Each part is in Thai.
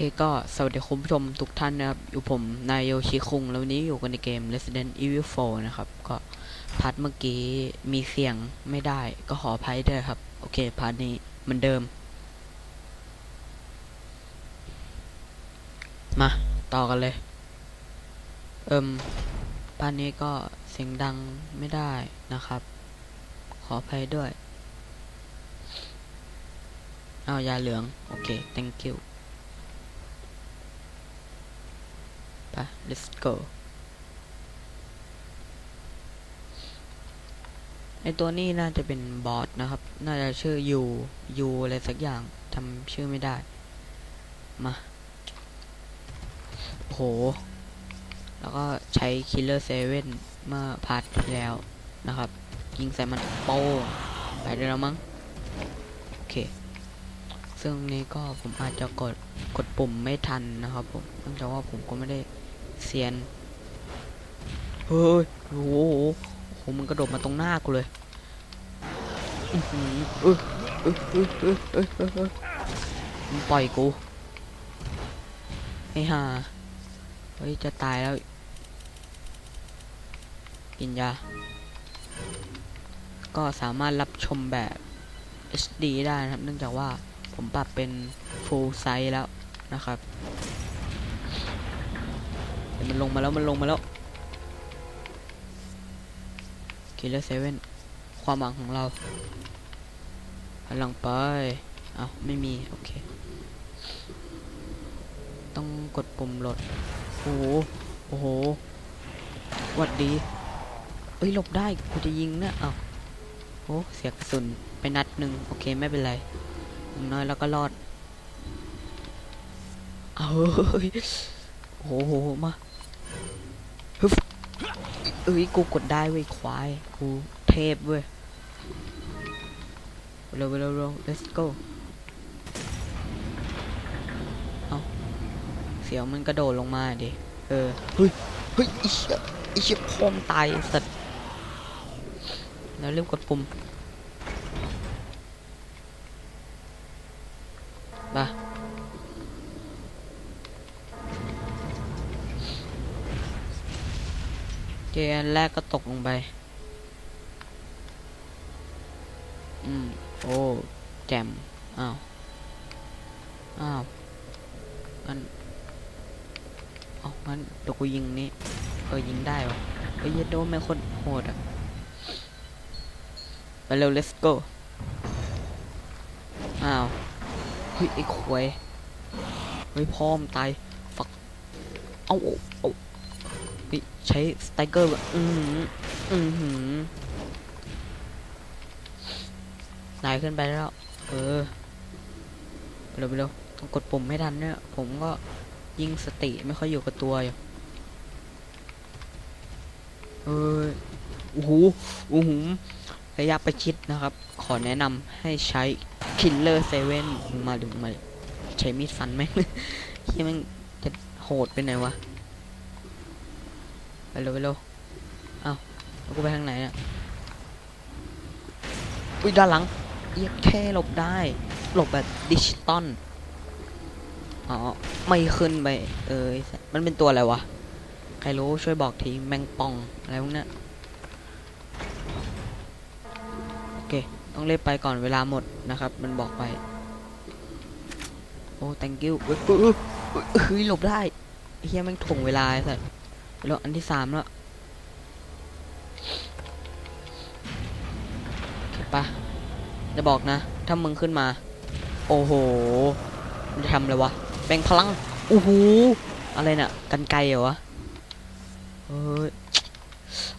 คก็สวัสดีคุณผู้ชมทุกท่านนะครับ อยู่ผม นายโยชิคุง แล้ววันนี้อยู่กันในเกม Resident Evil 4 นะครับ ก็พาร์ทเมื่อกี้มีเสียงไม่ได้ก็ขออภัยด้วยครับ โอเคพาร์ทนี้เหมือนเดิม มา ต่อกันเลย เอิมพาร์ทนี้ก็เสียงดังไม่ได้นะครับ ขออภัยด้วย เอายาเหลือง โอเค thank you ไป let's go ไอตัวนี้น่าจะเป็นบอสนะครับ น่าจะชื่อยูยูอะไรสักอย่างจำชื่อไม่ได้ มาโห แล้วก็ใช้ Killer 7เซเว่นเมื่อพาร์ทที่แล้วนะครับ ยิงใส่มันโป้ไปได้แล้วมั้ง โอเค ซึ่งนี้ก็ผมอาจจะกดกดปุ่มไม่ทันนะครับผมเนื่องจากว่าผมก็ไม่ได้ เซียน เฮ้ยโอ้โหโอ้โหมันกระโดดมาตรงหน้ากูเลยอือหือเอยเอยเอยเอยเอยเอยเอยมันปล่อยกูไอ้ห่าเฮ้ย จะตายแล้ว กินยา ก็สามารถรับชมแบบ HD ได้นะครับ เนื่องจากว่าผมปรับเป็น full size แล้วนะครับ ดี๋ยวมันลงมาแล้วมันลงมาแล้ว Killer 7ความหวังของเราพลังไปเอาไม่มี โอเค ต้องกดปุ่มโหลดโอ้โหโอ้โหหวัดดีเอ้ยหลบได้กูจะยิงเนี่ยเอาโอ้เสียกระสุนไปนัดหนึ่งโอเคไม่เป็นไรอย่างน้อยเราก็รอด เอาเฮ้ยโอ้โหมา ฮึบเอ้ยกูกดได้เว้ยควายกูเทพเว้ยเร็วเร็วเร็ว let's go เอาเสียวมันกระโดดลงมาดิเออเฮ้ยเฮ้ยไอ้เชี่ยไอ้เชี่ยพองตายไอ้สัตว์แล้วเรีบกดปุ่ม เกมแรกก็ตกลงไป อืม โอ้ แจม อ้าว อ้าวงั้นเอางั้นเดี๋ยวกูยิงนี่ เออ ยิงได้วะเฮ้ยโดนแม่คนโหดอะ ไปเร็ว let's go อ้าว เฮ้ย ไอ้ควยเฮ้ยพ่อมตาย ฝัก เอาเอา ใช้สไตเกอร์แบบอือหืออือหือตายขึ้นไปแล้ว เออไปเร็วไปเร็วต้องกดปุ่มไม่ทันเนี่ย ผมก็ยิงสติไม่ค่อยอยู่กับตัวอยู่ เออโอ้โหโอ้โหระยะประชิดนะครับ ขอแนะนำให้ใช้ Killer 7มาดูมาใช้มีดฟันไหมที่มันจะโหดไปไหนวะ ไปเร็วไปเร็วเอ้าแล้วกูไปทางไหนเนี่ยอุ้ยด้านหลังเอียแค่หลบได้ หลบแบบดิจิตอลอ๋อไม่ขึ้นไป เออมันเป็นตัวอะไรวะ ใครรู้ช่วยบอกทีแมงป่องอะไรพวกเนี้ยต้องเล่นไปก่อนเวลาหมดนะครับ มันบอกไป โอ้ thank you เฮ้ยเฮ้ยเฮ้ยหลบได้เฮียแม่งถ่วงเวลาไอ้สัส แล้วอันที่สามแล้วปะจะบอกนะ ถ้ามึงขึ้นมา โอ้โหมันจะทำอะไรวะแบ่งพลังโอ้โหอะไรน่ะ กันไกลเหรอวะเฮ้ย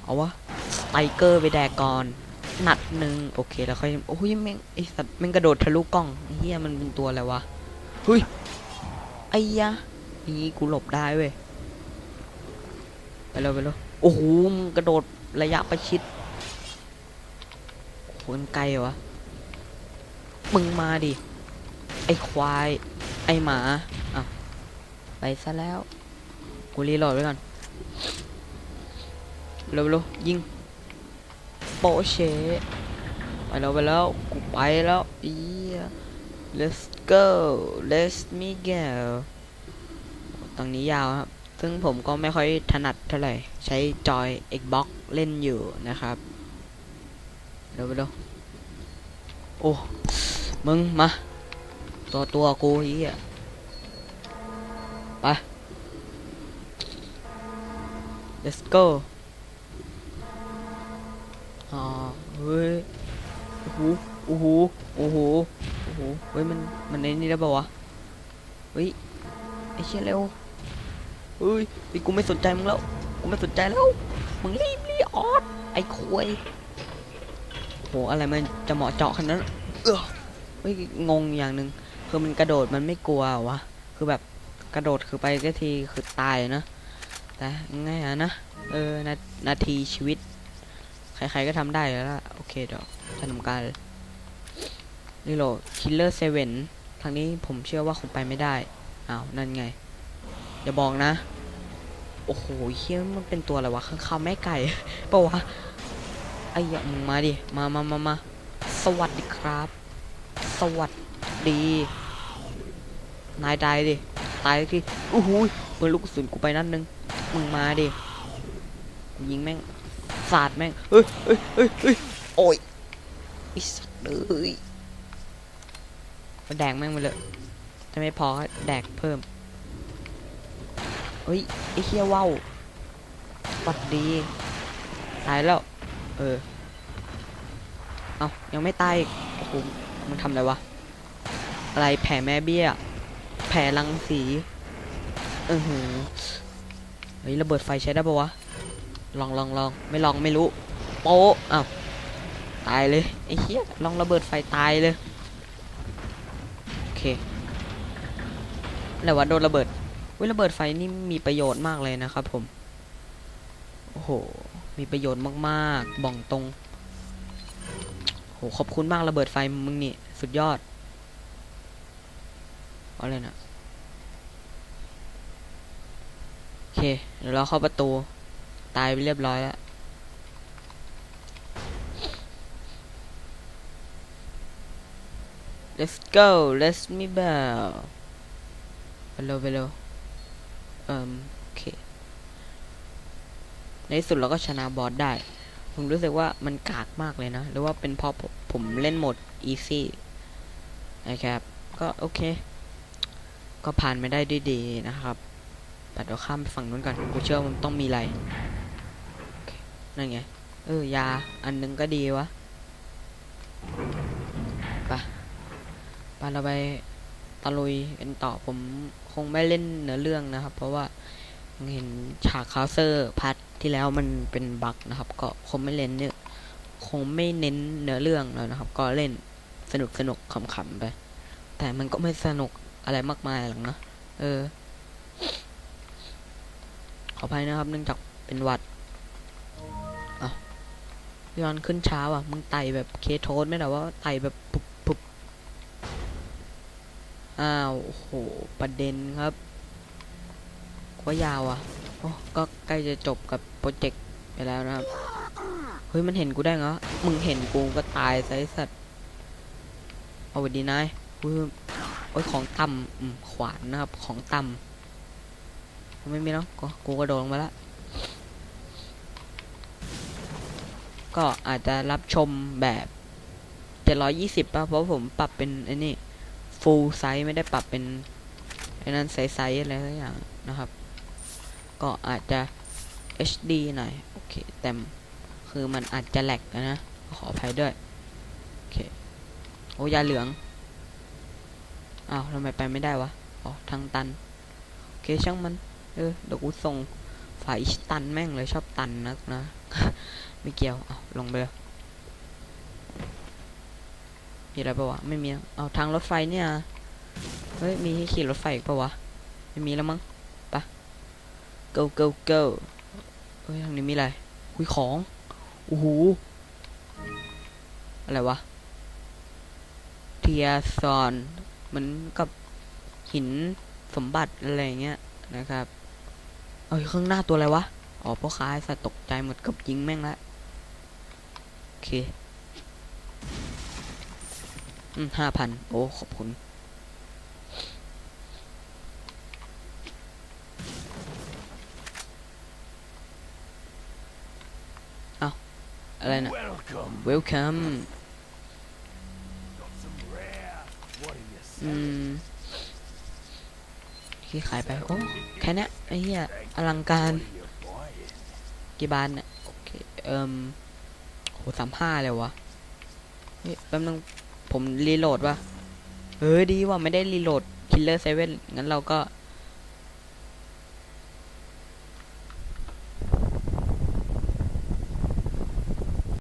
เอาวะสไตเกอร์ไปแดกก่อนหนัดหนึ่งโอเคแล้วค่อยโอ้ยแม่งไอสัตว์แม่งกระโดดทะลุกล้องไอ้เฮียมันเป็นตัวอะไรวะเฮ้ยไอ้ยะนี่กูหลบได้เว้ย ไปเร็วไปเร็วโอ้โหมึงกระโดดระยะประชิดโหนไกลเหรอวะมึงมาดิ ไอควาย ไอหมาอะไปซะแล้ว กูรีโหลดไว้ก่อนเร็วเร็วยิงโปเชไปแล้วไปแล้วกูไปแล้วอี let's go let's me go ตรงนี้ยาวครับ ซึ่งผมก็ไม่ค่อยถนัดเท่าไหร่ ใช้จอย Xbox เล่นอยู่นะครับเดี๋ยวไปดูโอ้ มึง มา ตัวตัวกูอีอะไป let's go อ๋อเฮ้ยโอ้โหโอ้โหโอ้โหโอ้โหเฮ้ย มัน มันในนี่ได้ป่าวะ เฮ้ย ไอ้เชี่ยเร็ว เฮ้ยไอ้กูไม่สนใจมึงแล้ว กูไม่สนใจแล้ว มึงรีบรีออดไอ้ควยโหอะไรมันจะเหมาะเจาะขนาดนั้นเออเฮ้ยงงอย่างหนึ่งคือมันกระโดดมันไม่กลัววะ คือแบบกระโดดคือไปก็ทีคือตายนะ แต่งไงอะนะ เออนานาทีชีวิต ใครๆก็ทำได้แล้วล่ะ โอเคเดี๋ยวจะทำการรีโหลดคิลเลอร์เซเว่นทางนี้ผมเชื่อว่าคงไปไม่ได้ อ้าว นั่นไง อย่าบอกนะ โอ้โหเฮียมันเป็นตัวอะไรวะข้างคาวแม่ไก่ปะวะไอ้ยมึงมาดิมามามามาสวัสดีครับ สวัสดี นายตายดิตายทีโอ้โหยปืนลูกกระสุนกูไปนัดนนึงมึงมาดิยิงแม่งสาดแม่งเฮ้ยเฮ้ยเฮ้ยเฮ้ยโอ้ยไอ้สัตเอ้ยแดกแม่งไปเลยถ้าไม่พอแดกเพิ่ม ฮ้ย ไอ้เฮียว่าวสวัสดี ตายแล้ว เออ เอายังไม่ตายโอ้โหมึงทำอะไรวะ อะไรแผ่แม่เบี้ย แผ่รังสี เออหือเฮ้ยระเบิดไฟใช้ได้ปะวะ ลองลองลองไม่ลองไม่รู้ โป๊ะอ้าวตายเลยไอ้เหี้ยลองระเบิดไฟตายเลย โอเคอะไรวะโดนระเบิด ว้ยระเบิดไฟนี่มีประโยชน์มากเลยนะครับผม โอ้โห มีประโยชน์มากๆบ่องตรงโหขอบคุณมากระเบิดไฟมึงนี่ สุดยอดเอาเลยนะโอเค เดี๋ยวเราเข้าประตู ตายไปเรียบร้อยแล้ว let's go let's me bell ไปเร็วไปเร็ว เอ่มโอเค ในที่สุดเราก็ชนะบอสได้ ผมรู้สึกว่ามันกากมากเลยนะ หรือว่าเป็นเพราะผมเล่นโหมด easy นะครับ ก็โอเค ก็ผ่านไม่ได้ด้วยดีนะครับแต่เดี๋ยวข้ามไปฝั่งนู้นก่อน กูเชื่อว่ามันต้องมีอะไร นั่นไง เออ ยา อันนึงก็ดีวะ ไป ไปเราไป ตะลุยกันต่อผมคงไม่เล่นเนื้อเรื่องนะครับ เพราะว่าเห็นฉากคาเซอร์พาร์ทที่แล้วมันเป็นบั๊กนะครับ ก็คงไม่เล่นเนี่ยคงไม่เน้นเนื้อเรื่องแล้วนะครับ ก็เล่นสนุกสนุกขำๆไป แต่มันก็ไม่สนุกอะไรมากมายหรอกนะเออ ขออภัยนะครับ เนื่องจากเป็นวัดอะย้อนขึ้นเช้าอะ มึงไต่แบบเคโทสไม่แต่ว่าไต่แบบปุบปุบ อ้าวโอ้โห ประเด็นครับก็ยาวอะโอ้ก็ใกล้จะจบกับโปรเจกต์ไปแล้วนะครับ เฮ้ย มันเห็นกูได้เหรอ มึงเห็นกูก็ตายไซสัตว์ เอาไว้ดีนายอุ้ยโอ้ยของต่ำอืมขวานนะครับ ของต่ำไม่มีแล้วก็กูกระโดดลงมาล้วก็อาจจะรับชมแบบ720ป่ะ เพราะผมปรับเป็นไอ้นี่ full size ไม่ได้ปรับเป็นไอ้นั้นไซส์อะไรสักอย่างนะครับ ก็อาจจะ HD หน่อยโอเคแต่คือมันอาจจะแหลกนะขออภัยด้วยโอเคโอ้ยาเหลืองอ้าวทำไมไปไม่ได้วะอ๋อทางตันโอเคช่างมันเออเดี๋ยวกูส่งฝ่ายตันแม่งเลยชอบตันนักนะ ไม่เกี่ยวเอาลงไปเลย มีอะไรปะวะ ไม่มีอะเอาทางรถไฟเนี่ย เฮ้ย มีให้ขี่รถไฟอีกปะวะ ไม่มีแล้วมั้งไปะ go go go เฮ้ย ทางนี้มีอะไรคุยของ โอ้โห อะไรวะ เทียซอนเหมือนกับหินสมบัติอะไรเงี้ยนะครับ เอ้ย ข้างหน้าตัวอะไรวะ อ๋อพ่อค้าสัตว์ตกใจหมดกับยิงแม่งละ โอเค ห้าพันโอ้ ขอบคุณ เอาอะไรนะ welcome อืมที่ขายไป โอ้ แค่นี้ไอ้เหี้ยอลังการ กี่บาทเนี่ย โอเค เอิ่มโหสามห้าเลยวะ นี่แป๊บนึง ผมรีโหลดวะเฮ้ยดีว่ะไม่ได้รีโหลดคิลเลอร์เซเว่นงั้นเราก็